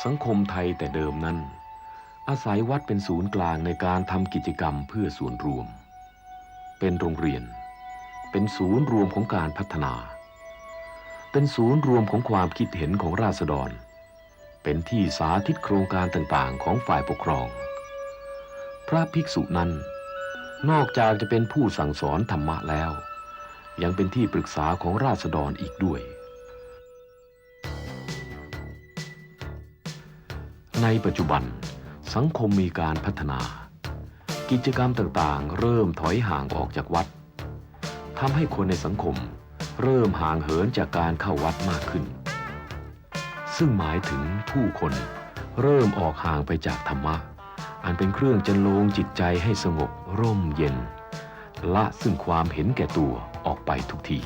สังคมไทยแต่เดิมนั้น อาศัยวัดเป็นศูนย์กลางในการทำกิจกรรมเพื่อส่วนรวม เป็นโรงเรียน เป็นศูนย์รวมของการพัฒนา เป็นศูนย์รวมของความคิดเห็นของราษฎร เป็นที่สาธิตโครงการต่างๆ ของฝ่ายปกครอง พระภิกษุนั้น นอกจากจะเป็นผู้สั่งสอนธรรมะแล้ว ยังเป็นที่ปรึกษาของราษฎรอีกด้วย ในปัจจุบัน สังคมมีการพัฒนา กิจกรรมต่างๆ เริ่มถอยห่างออกจากวัดทำให้คนในสังคม เริ่มห่างเหินจากการเข้าวัดมากขึ้น ซึ่งหมายถึงผู้คนเริ่มออกห่างไปจากธรรมะ อันเป็นเครื่องจันโลงจิตใจให้สงบร่มเย็น ละซึ่งความเห็นแก่ตัวออกไปทุกที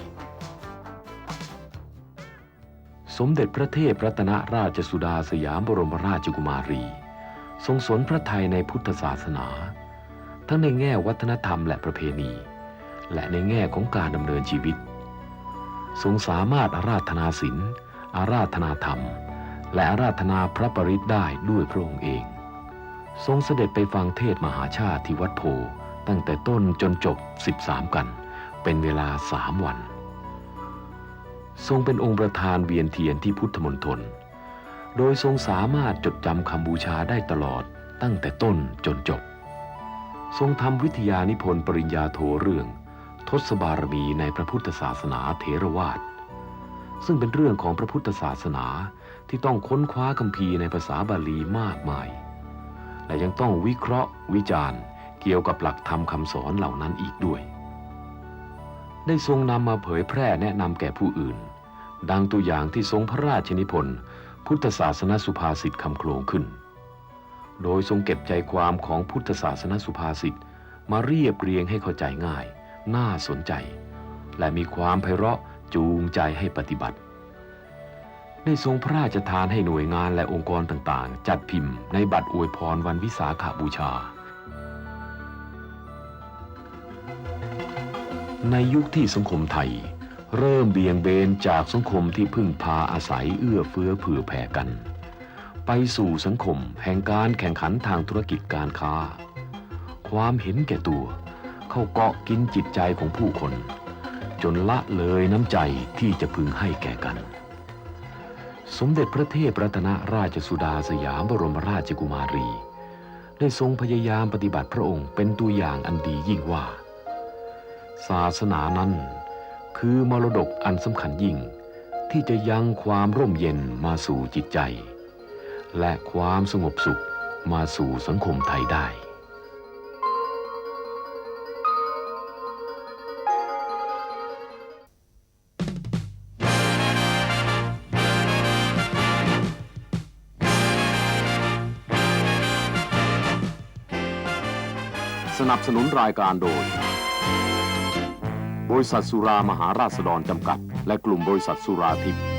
สมเด็จพระเทพรัตนราชสุดาสยามบรมราชกุมารี ทรงสนพระไทยในพุทธศาสนา ทั้งในแง่วัฒนธรรมและประเพณี และในแง่ของการดำเนินชีวิต ทรงสามารถอาราธนาศีลอาราธนาธรรม และอาราธนาพระปริตได้ด้วยพระองค์เอง ทรงเสด็จไปฟังเทศมหาชาติที่วัดโพตั้งแต่ต้นจนจบ 13 กัน เป็นเวลาสามวัน ทรงเป็นองค์ประธานเวียนเทียนที่พุทธมณฑล โดยทรงสามารถจดจำคำบูชาได้ตลอดตั้งแต่ต้นจนจบ ทรงทำวิทยานิพนธ์ปริญญาโทเรื่อง ทศบารมีในพระพุทธศาสนาเถรวาทซึ่งเป็นเรื่องของพระพุทธศาสนาที่ต้องค้นคว้าคัมภีในภาษาบาลีมากมาย และยังต้องวิเคราะห์ วิจารณ์ เกี่ยวกับหลักธรรมคำสอนเหล่านั้นอีกด้วย ได้ทรงนำมาเผยแพร่แนะนำแก่ผู้อื่น ดังตัวอย่างที่ทรงพระราชนิพนธ์พุทธศาสนสุภาษิตคำโคลงขึ้น โดยทรงเก็บใจความของพุทธศาสนสุภาษิตมาเรียบเรียงให้เข้าใจง่าย น่าสนใจ และมีความไพเราะจูงใจให้ปฏิบัติ ได้ทรงพระราชทานให้หน่วยงานและองค์กรต่างๆ จัดพิมพ์ในบัตรอวยพรวันวิสาขาบูชา ในยุคที่สังคมไทย เริ่มเบี่ยงเบนจากสังคมที่พึ่งพาอาศัยเอื้อเฟื้อเผื่อแผ่กัน ไปสู่สังคมแห่งการแข่งขันทางธุรกิจการค้า ความเห็นแก่ตัว เข้าเกาะกินจิตใจของผู้คน จนละเลยน้ำใจที่จะพึงให้แก่กัน สมเด็จพระเทพรัตนราชสุดาสยามบรมราชกุมารี ได้ทรงพยายามปฏิบัติพระองค์เป็นตัวอย่างอันดียิ่งว่า ศาสนานั้น คือมรดกอันสำคัญยิ่ง ที่จะยังความร่มเย็นมาสู่จิตใจ และความสงบสุขมาสู่สังคมไทยได้สนับสนุนรายการโดย บริษัทสุรามหาราษฎรจำกัด และกลุ่มบริษัทสุราทิพย์